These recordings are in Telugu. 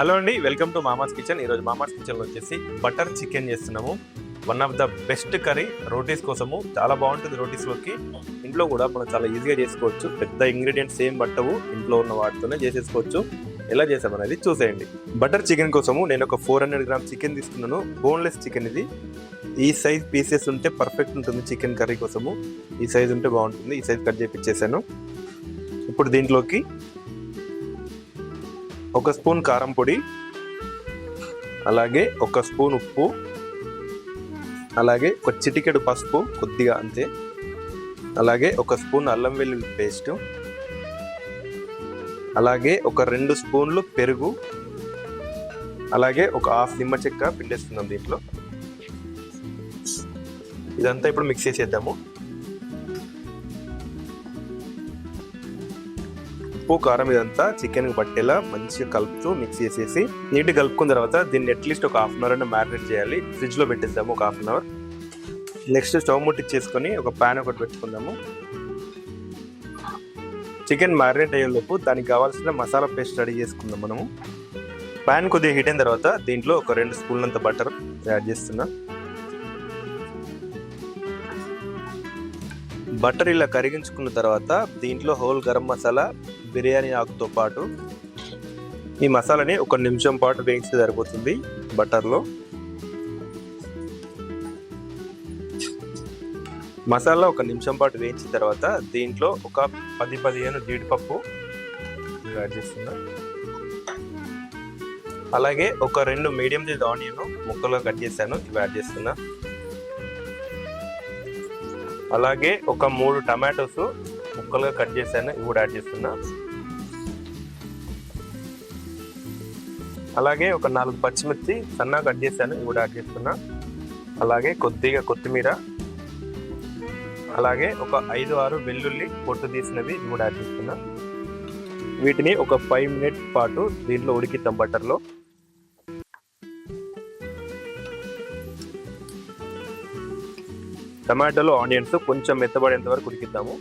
హలో అండి వెల్కమ్ టు మామాస్ కిచెన్. ఈరోజు మామాస్ కిచెన్లో వచ్చేసి బటర్ చికెన్ చేస్తున్నాము. One of the best curry rotis కోసము. చాలా బాగుంటుంది రోటీస్లోకి. ఇంట్లో కూడా మనం చాలా ఈజీగా చేసుకోవచ్చు. పెద్ద ఇంగ్రీడియంట్స్ ఏం పట్టవు. ఇంట్లో ఉన్న వాటితోనే చేసేసుకోవచ్చు. ఎలా చేసామనేది చూసేయండి. బటర్ చికెన్ కోసము నేను ఒక ఫోర్ హండ్రెడ్ గ్రామ్ చికెన్ తీసుకున్నాను. బోన్లెస్ చికెన్ ఇది. ఈ సైజ్ పీసెస్ ఉంటే పర్ఫెక్ట్ ఉంటుంది చికెన్ కర్రీ కోసము. ఈ సైజ్ ఉంటే బాగుంటుంది. ఈ సైజ్ కట్ చేపించేసాను ఇప్పుడు దీంట్లోకి ఒక స్పూన్ కారం పొడి అలాగే ఒక స్పూన్ ఉప్పు అలాగే ఒక చిటికెడు పసుపు కొద్దిగా అంతే. అలాగే ఒక స్పూన్ అల్లం వెల్లుల్లి పేస్ట్ అలాగే ఒక రెండు స్పూన్లు పెరుగు అలాగే ఒక హాఫ్ నిమ్మ చెక్క పిండేస్తున్నాం దీంట్లో. ఇదంతా ఇప్పుడు మిక్స్ చేసేద్దాము. ఉప్పు కారం ఇదంతా చికెన్ పట్టేలా మంచిగా కలుపుతూ మిక్స్ చేసేసి నీట్గా కలుపుకున్న తర్వాత దీన్ని అట్లీస్ట్ ఒక హాఫ్ అన్ అవర్ అయినా మ్యారినేట్ చేయాలి. ఫ్రిడ్జ్లో పెట్టేద్దాము ఒక half an hour next stove ముట్టించేసుకొని ఒక ప్యాన్ ఒకటి పెట్టుకుందాము. చికెన్ మ్యారినేట్ అయ్యేలోపు దానికి కావాల్సిన మసాలా పేస్ట్ రెడీ చేసుకుందాం మనము. ప్యాన్ కొద్దిగా హీట్ అయిన తర్వాత దీంట్లో ఒక రెండు స్పూన్లంత బటర్ యాడ్ చేస్తున్నా. బటర్ ఇలా కరిగించుకున్న తర్వాత దీంట్లో హోల్ గరం మసాలా బిర్యానీ ఆకుతో పాటు ఈ మసాలాని ఒక నిమిషం పాటు వేగిస్తే సరిపోతుంది బటర్లో. మసాలా ఒక నిమిషం పాటు వేయించిన తర్వాత దీంట్లో ఒక పది పదిహేను జీడిపప్పు యాడ్ చేస్తున్నా. అలాగే ఒక రెండు మీడియం సైజ్ ఆనియన్ ముక్కలుగా కట్ చేశాను ఇవి యాడ్ చేస్తున్నా. అలాగే ఒక మూడు టమాటోస్ ముక్కలుగా కట్ చేశాను ఇవి కూడా యాడ్ చేస్తున్నా. అలాగే ఒక నాలుగు పచ్చిమిర్చి సన్నగా కట్ చేశాను ఇవి కూడా యాడ్ చేస్తున్నా. అలాగే కొద్దిగా కొత్తిమీర అలాగే ఒక ఐదు ఆరు వెల్లుల్లి పొట్టు తీసినవి ఇవి కూడా యాడ్ చేస్తున్నా. వీటిని ఒక ఫైవ్ మినిట్స్ పాటు దీంట్లో ఉడికిద్దాం బటర్లో. టమాటోలు ఆనియన్స్ కొంచెం మెత్తబడేంత వరకు ఉడికిద్దాము.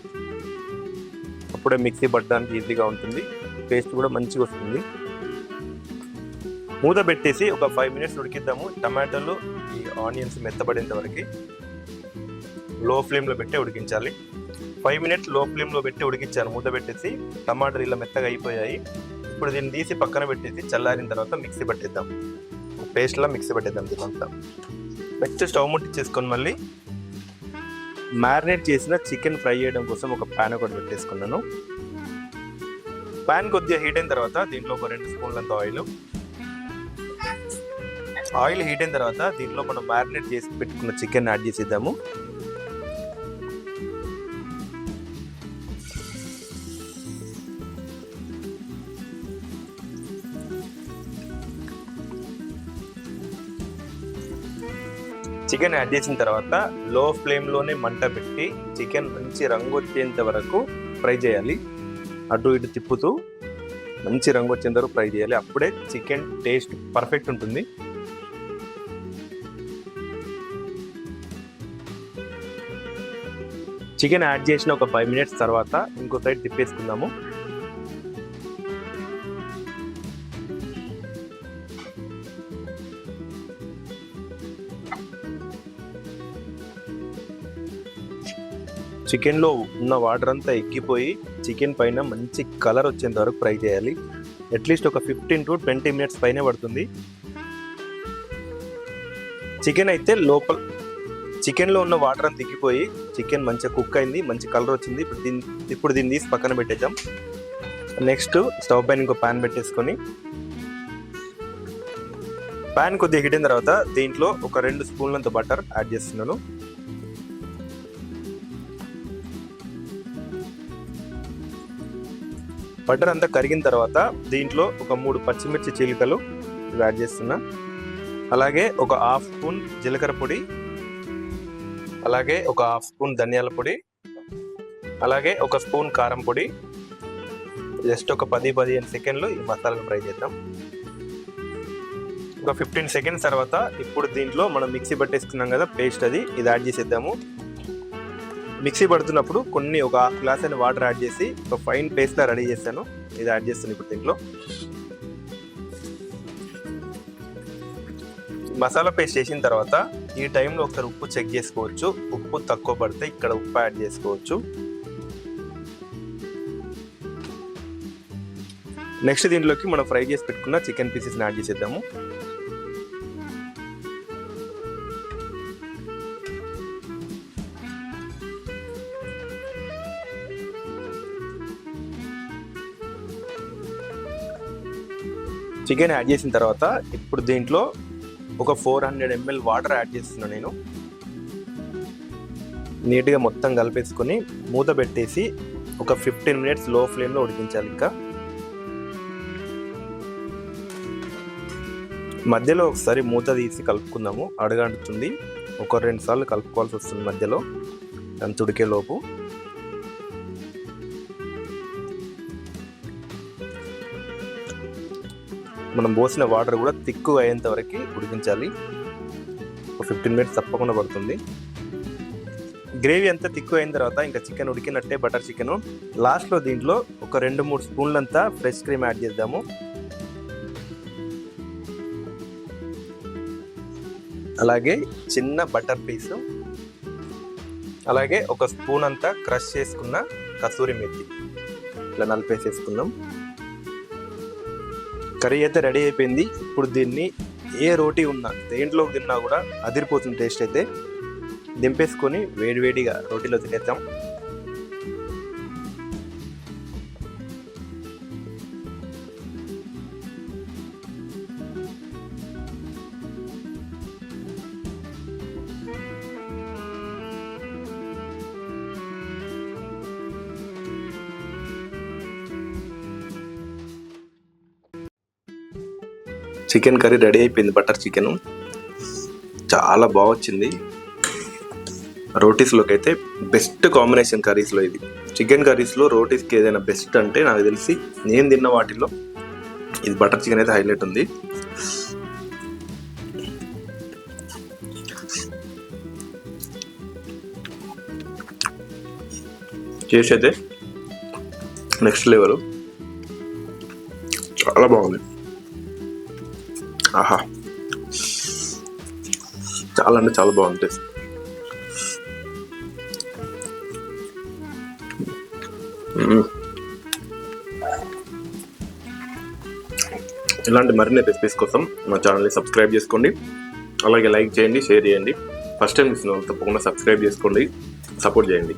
అప్పుడే మిక్సీ పట్టడానికి ఈజీగా ఉంటుంది. పేస్ట్ కూడా మంచిగా వస్తుంది. మూత పెట్టేసి ఒక ఫైవ్ మినిట్స్ ఉడికిద్దాము. టమాటోలు ఈ ఆనియన్స్ మెత్తబడేంత వరకు లో ఫ్లేమ్లో పెట్టి ఉడికించాలి. ఫైవ్ మినిట్స్లో ఫ్లేమ్లో పెట్టి ఉడికించాను మూత పెట్టేసి టమాటాలు ఇలా మెత్తగా అయిపోయాయి. ఇప్పుడు దీన్ని తీసి పక్కన పెట్టేసి చల్లారిన తర్వాత మిక్సీ పట్టేద్దాం. పేస్ట్లా మిక్సీ పట్టేద్దాం దీనంతా నెక్స్ట్ స్టవ్ ముట్టించేసుకొని మళ్ళీ మ్యారినేట్ చేసిన చికెన్ ఫ్రై చేయడం కోసం ఒక ప్యాన్ ఒకటి పెట్టేసుకున్నాను. ప్యాన్ కొద్దిగా హీట్ అయిన తర్వాత దీంట్లో ఒక రెండు స్పూన్లంత ఆయిల్. ఆయిల్ హీట్ అయిన తర్వాత దీంట్లో మనం మ్యారినేట్ చేసి పెట్టుకున్న చికెన్ యాడ్ చేసేద్దాము. చికెన్ యాడ్ చేసిన తర్వాత లో ఫ్లేమ్లోనే మంట పెట్టి చికెన్ మంచి రంగు వచ్చేంత వరకు ఫ్రై చేయాలి. అటు ఇటు తిప్పుతూ మంచి రంగు వచ్చేంత వరకు ఫ్రై చేయాలి. అప్పుడే చికెన్ టేస్ట్ పర్ఫెక్ట్ ఉంటుంది. చికెన్ యాడ్ చేసిన ఒక ఫైవ్ మినిట్స్ తర్వాత ఇంకో సైడ్ తిప్పేసుకుందాము. చికెన్లో ఉన్న వాటర్ అంతా ఎక్కిపోయి చికెన్ పైన మంచి కలర్ వచ్చేంత వరకు ఫ్రై చేయాలి. అట్లీస్ట్ ఒక ఫిఫ్టీన్ టు ట్వంటీ మినిట్స్ పైనే పడుతుంది. చికెన్ అయితే లోపల చికెన్లో ఉన్న వాటర్ అంతా ఎక్కిపోయి చికెన్ మంచిగా కుక్ అయింది మంచి కలర్ వచ్చింది. ఇప్పుడు దీన్ని ఇప్పుడు దీన్ని తీసి పక్కన పెట్టేద్దాం. నెక్స్ట్ స్టవ్ పైన ఇంకో ప్యాన్ పెట్టేసుకొని. ప్యాన్ కొద్దిగా హిట్ అయిన తర్వాత దీంట్లో ఒక రెండు స్పూన్లంత బటర్ యాడ్ చేస్తున్నాను. బటర్ అంతా కరిగిన తర్వాత దీంట్లో ఒక మూడు పచ్చిమిర్చి చీలికలు యాడ్ చేస్తున్నా. అలాగే ఒక హాఫ్ స్పూన్ జీలకర్ర పొడి అలాగే ఒక హాఫ్ స్పూన్ ధనియాల పొడి అలాగే ఒక స్పూన్ కారం పొడి. జస్ట్ ఒక పది పదిహేను సెకండ్లు ఈ మసాలాను ఫ్రై చేద్దాం. ఒక ఫిఫ్టీన్ సెకండ్స్ తర్వాత ఇప్పుడు దీంట్లో మనం మిక్సీ పట్టేసుకున్నాం కదా పేస్ట్ అది ఇది యాడ్ చేసేద్దాము. మిక్సీ పడుతున్నప్పుడు కొన్ని ఒక హాఫ్ గ్లాస్ అయిన వాటర్ యాడ్ చేసి ఒక ఫైన్ పేస్ట్లా రెడీ చేశాను. ఇది యాడ్ చేస్తాను ఇప్పుడు దీంట్లో. మసాలా పేస్ట్ చేసిన తర్వాత ఈ టైంలో ఒకసారి ఉప్పు చెక్ చేసుకోవచ్చు. ఉప్పు తక్కువ పడితే ఇక్కడ ఉప్పు యాడ్ చేసుకోవచ్చు. నెక్స్ట్ దీంట్లోకి మనం ఫ్రై చేసి పెట్టుకున్న చికెన్ పీసెస్ని యాడ్ చేసేద్దాము. చికెన్ యాడ్ చేసిన తర్వాత ఇప్పుడు దీంట్లో ఒక four hundred ML water add చేస్తున్నాను నేను. నీట్గా మొత్తం కలిపేసుకొని మూత పెట్టేసి ఒక ఫిఫ్టీన్ మినిట్స్లో ఫ్లేమ్లో ఉడికించాలి ఇంకా. మధ్యలో ఒకసారి మూత తీసి కలుపుకుందాము. అడగంటుతుంది. ఒక రెండు సార్లు కలుపుకోవాల్సి వస్తుంది మధ్యలో. అంత ఉడికేలోపు మనం పోసిన వాటర్ కూడా తిక్కు అయ్యేంత వరకు ఉడికించాలి. ఒక ఫిఫ్టీన్ మినిట్స్ తప్పకుండా పడుతుంది. గ్రేవీ అంతా తిక్కు అయిన తర్వాత ఇంకా చికెన్ ఉడికినట్టే బటర్ చికెన్. లాస్ట్లో దీంట్లో ఒక రెండు మూడు స్పూన్లంతా ఫ్రెష్ క్రీమ్ యాడ్ చేద్దాము. అలాగే చిన్న బటర్ పీసు. అలాగే ఒక స్పూన్ అంతా క్రష్ చేసుకున్న కసూరి మెత్తి ఇట్లా నలిపేసేసుకుందాం. కర్రీ అయితే రెడీ అయిపోయింది. ఇప్పుడు దీన్ని ఏ రోటీ ఉన్నా దేంట్లో తిన్నా కూడా అదిరిపోతుంది టేస్ట్ అయితే. దింపేసుకొని వేడివేడిగా రోటీలో తినేద్దాం. చికెన్ కర్రీ రెడీ అయిపోయింది బటర్ చికెన్. చాలా బాగా వచ్చింది రోటీస్లోకి అయితే బెస్ట్ కాంబినేషన్ కర్రీస్లో ఇది. చికెన్ కర్రీస్లో రోటీస్కి ఏదైనా బెస్ట్ అంటే నాకు తెలిసి నేను తిన్న వాటిలో ఇది బటర్ చికెన్ అయితే హైలైట్ ఉంది. చేసి అయితే నెక్స్ట్ లెవెల్. చాలా బాగుంది. ఆహా. చాలా అంటే చాలా బాగుంది. ఇలాంటి మరిన్ని రెసిపీస్ కోసం మా ఛానల్ని సబ్స్క్రైబ్ చేసుకోండి. అలాగే లైక్ చేయండి షేర్ చేయండి. ఫస్ట్ టైం ఇస్తున్న వాళ్ళు తప్పకుండా సబ్స్క్రైబ్ చేసుకోండి. సపోర్ట్ చేయండి.